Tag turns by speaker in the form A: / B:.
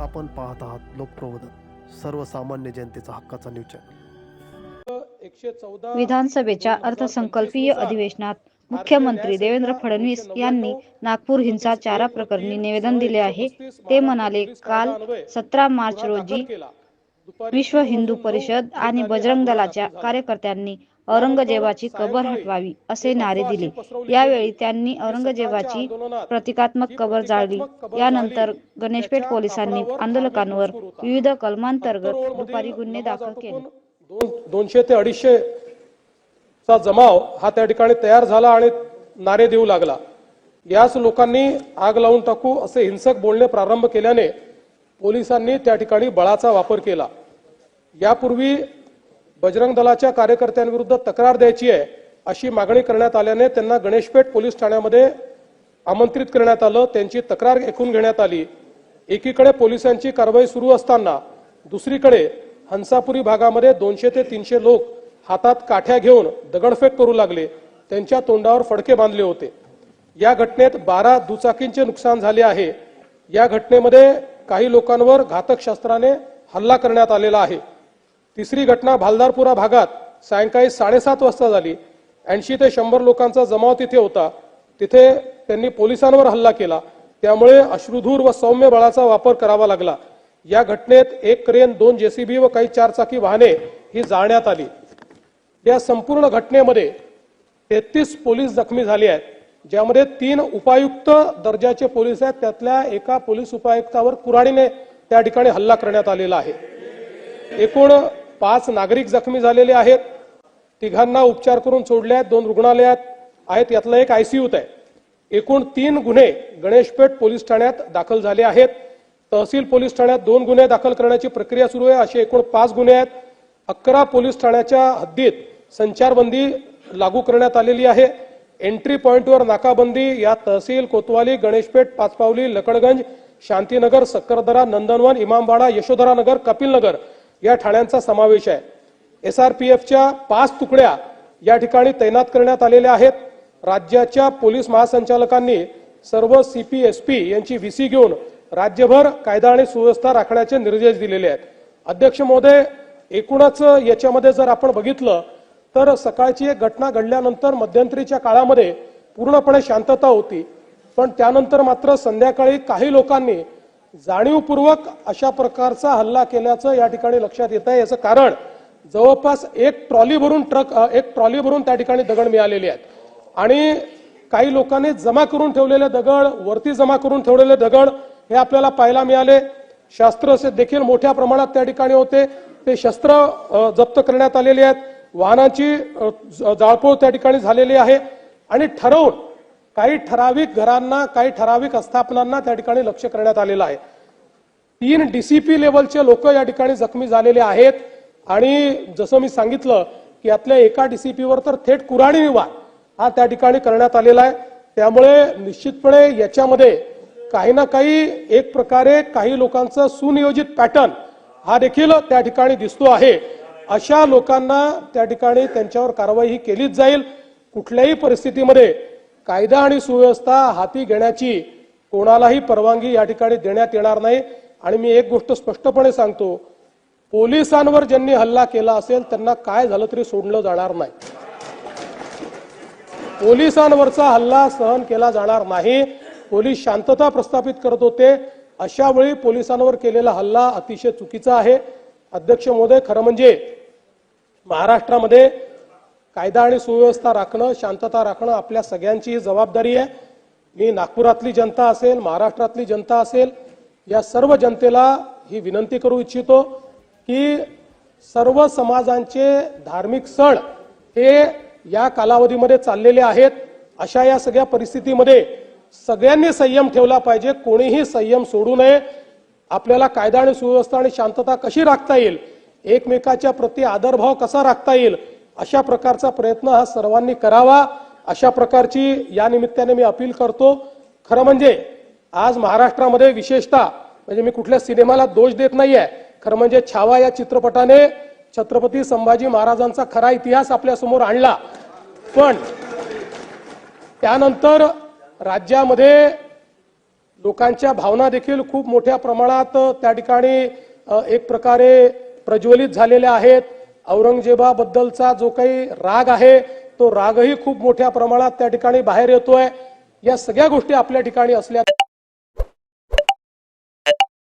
A: आपण पाहत आहात लोकप्रबोधन सर्वसामान्य जनतेचा हक्काचा न्यूज चॅनल.
B: विधानसभेच्या अर्थसंकल्पीय अधिवेशनात मुख्यमंत्री देवेंद्र फडणवीस यांनी नागपूर हिंसाचारा प्रकरणी निवेदन दिले आहे. ते म्हणाले काल सतरा मार्च रोजी विश्व हिंदू परिषद आणि बजरंग दलाच्या कार्यकर्त्यांनी औरंगजेबाची कबर हटवावी असे नारे दिले. यावेळी त्यांनी औरंगजेबाची प्रतिकात्मक कबर जाळली. यानंतर गणेशपेठ पोलिसांनी आंदोलकांवर विविध कलमांतर्गत दुपारी गुन्हे दाखल केले.
C: दोन दोनशे ते अडीचशे चा जमाव हा त्या ठिकाणी तयार झाला आणि नारे देऊ लागला. याच लोकांनी आग लावून टाकू असे हिंसक बोलणे प्रारंभ केल्याने पोलिसांनी त्या ठिकाणी बळाचा वापर केला. यापूर्वी बजरंग दलाच्या कार्यकर्त्यांविरुद्ध तक्रार द्यायची आहे अशी मागणी करण्यात आल्याने त्यांना गणेशपेठ पोलीस ठाण्यामध्ये आमंत्रित करण्यात आलं त्यांची तक्रार ऐकून घेण्यात आली. एकीकडे पोलिसांची कारवाई सुरू असताना दुसरीकडे हंसापुरी भागामध्ये दोनशे ते तीनशे लोक हातात काठ्या घेऊन दगडफेक करू लागले त्यांच्या तोंडावर फडके बांधले होते. या घटनेत बारा दुचाकींचे नुकसान झाले आहे. या घटनेमध्ये काही लोकांवर घातक शस्त्राने हल्ला करण्यात आलेला आहे. तिसरी घटना भालदारपुरा भागात सायंकाळी साडेसात वाजता झाली. ऐंशी ते शंभर लोकांचा जमाव तिथे होता. तिथे त्यांनी पोलिसांवर हल्ला केला. त्यामुळे अश्रुधूर व सौम्य बळाचा वापर करावा लागला. या घटनेत एक क्रेन दोन जेसीबी व काही चारचाकी वाहने ही जाळण्यात आली. या संपूर्ण घटनेमध्ये तेहतीस पोलीस जखमी झाले आहेत. ज्यामध्ये तीन उपायुक्त दर्जाचे पोलीस आहेत. त्यातल्या एका पोलीस उपायुक्तावर कुराणीने त्या ठिकाणी हल्ला करण्यात आलेला आहे. एकूण पाच नागरिक जखमी झालेले आहेत. तिघांना उपचार करून सोडले आहेत. दोन रुग्णालयात आहेत. यातलं एक आयसीयूत आहे. एकूण तीन गुन्हे गणेशपेठ पोलीस ठाण्यात दाखल झाले आहेत. तहसील पोलीस ठाण्यात दोन गुन्हे दाखल करण्याची प्रक्रिया सुरू आहे. असे एकूण पाच गुन्हे आहेत. अकरा पोलीस ठाण्याच्या हद्दीत संचारबंदी लागू करण्यात आलेली आहे. एंट्री पॉइंटवर नाकाबंदी या तहसील कोतवाली गणेशपेठ पाचपावली लकडगंज शांतीनगर सक्करदरा नंदनवन इमामवाडा यशोधरा नगर नगर या ठाण्यांचा समावेश आहे. एस आर पी एफच्या पाच तुकड्या या ठिकाणी तैनात करण्यात आलेल्या आहेत. राज्याच्या पोलीस महासंचालकांनी सर्व सी पी एस पी यांची व्ही सी घेऊन राज्यभर कायदा आणि सुव्यवस्था राखण्याचे निर्देश दिलेले आहेत. अध्यक्ष महोदय एकूणच याच्यामध्ये जर आपण बघितलं तर सकाळची एक घटना घडल्यानंतर मध्यंतरीच्या काळामध्ये पूर्णपणे शांतता होती. पण त्यानंतर मात्र संध्याकाळी काही लोकांनी जाणीवपूर्वक अशा प्रकारचा हल्ला केल्याचं या ठिकाणी लक्षात येत आहे याचं कारण जवळपास एक ट्रॉली भरून ट्रक एक ट्रॉली भरून त्या ठिकाणी दगड मिळालेले आहेत. आणि काही लोकांनी जमा करून ठेवलेले दगड वरती जमा करून ठेवलेले दगड हे आपल्याला पाहायला मिळाले. शास्त्र असे देखील मोठ्या प्रमाणात त्या ठिकाणी होते. ते शस्त्र जप्त करण्यात आलेले आहेत. वाहनाची जाळपोळ त्या ठिकाणी झालेली आहे. आणि ठरवून काही ठराविक घरांना काही ठराविक आस्थापनांना त्या ठिकाणी लक्ष करण्यात आलेलं आहे. तीन डीसीपी लेवलचे लोक या ठिकाणी जखमी झालेले आहेत. आणि जसं मी सांगितलं की यातल्या एका डीसीपीवर तर थेट कुराणी निवार हा त्या ठिकाणी करण्यात आलेला आहे. त्यामुळे निश्चितपणे याच्यामध्ये काही ना काही एक प्रकारे काही लोकांचा सुनियोजित पॅटर्न हा देखील त्या ठिकाणी दिसतो आहे. अशा लोकांना त्या ठिकाणी त्यांच्यावर कारवाई ही केलीच जाईल. कुठल्याही परिस्थितीमध्ये कायदा आणि सुव्यवस्था हाती घेण्याची कोणालाही परवानगी या ठिकाणी देण्यात येणार नाही. आणि मी एक गोष्ट स्पष्टपणे सांगतो पोलिसांवर ज्यांनी हल्ला केला असेल त्यांना काय झालं तरी सोडलं जाणार नाही. पोलिसांवरचा हल्ला सहन केला जाणार नाही. पोलीस शांतता प्रस्थापित करत होते. अशा वेळी पोलिसांवर केलेला हल्ला अतिशय चुकीचा आहे. अध्यक्ष महोदय खरं म्हणजे महाराष्ट्रामध्ये कायदा आणि सुव्यवस्था राखणं शांतता राखणं आपल्या सगळ्यांची जबाबदारी आहे. मी नागपुरातली जनता असेल महाराष्ट्रातली जनता असेल या सर्व जनतेला ही विनंती करू इच्छितो की सर्व समाजांचे धार्मिक सण हे या कालावधीमध्ये चाललेले आहेत. अशा या सगळ्या परिस्थितीमध्ये सगळ्यांनी संयम ठेवला पाहिजे. कोणीही संयम सोडू नये. आपल्याला कायदा आणि सुव्यवस्था आणि शांतता कशी राखता येईल? एकमेकाच्या प्रती आदरभाव कसा राखता येईल? अशा प्रकारचा प्रयत्न हा सर्वांनी करावा. अशा प्रकारची या निमित्ताने मी अपील करतो. खरं म्हणजे आज महाराष्ट्रामध्ये विशेषतः म्हणजे मी कुठल्या सिनेमाला दोष देत नाहीये. खरं म्हणजे छावा या चित्रपटाने छत्रपती संभाजी महाराजांचा खरा इतिहास आपल्यासमोर आणला. पण त्यानंतर राज्यामध्ये लोकांच्या भावना देखील खूप मोठ्या प्रमाणात त्या ठिकाणी एक प्रकारे प्रज्वलित झालेल्या आहेत. औरंगजेबाबद्दलचा जो काही राग आहे तो रागही खूप मोठ्या प्रमाणात त्या ठिकाणी बाहेर येतोय. या सगळ्या गोष्टी आपल्या ठिकाणी असल्या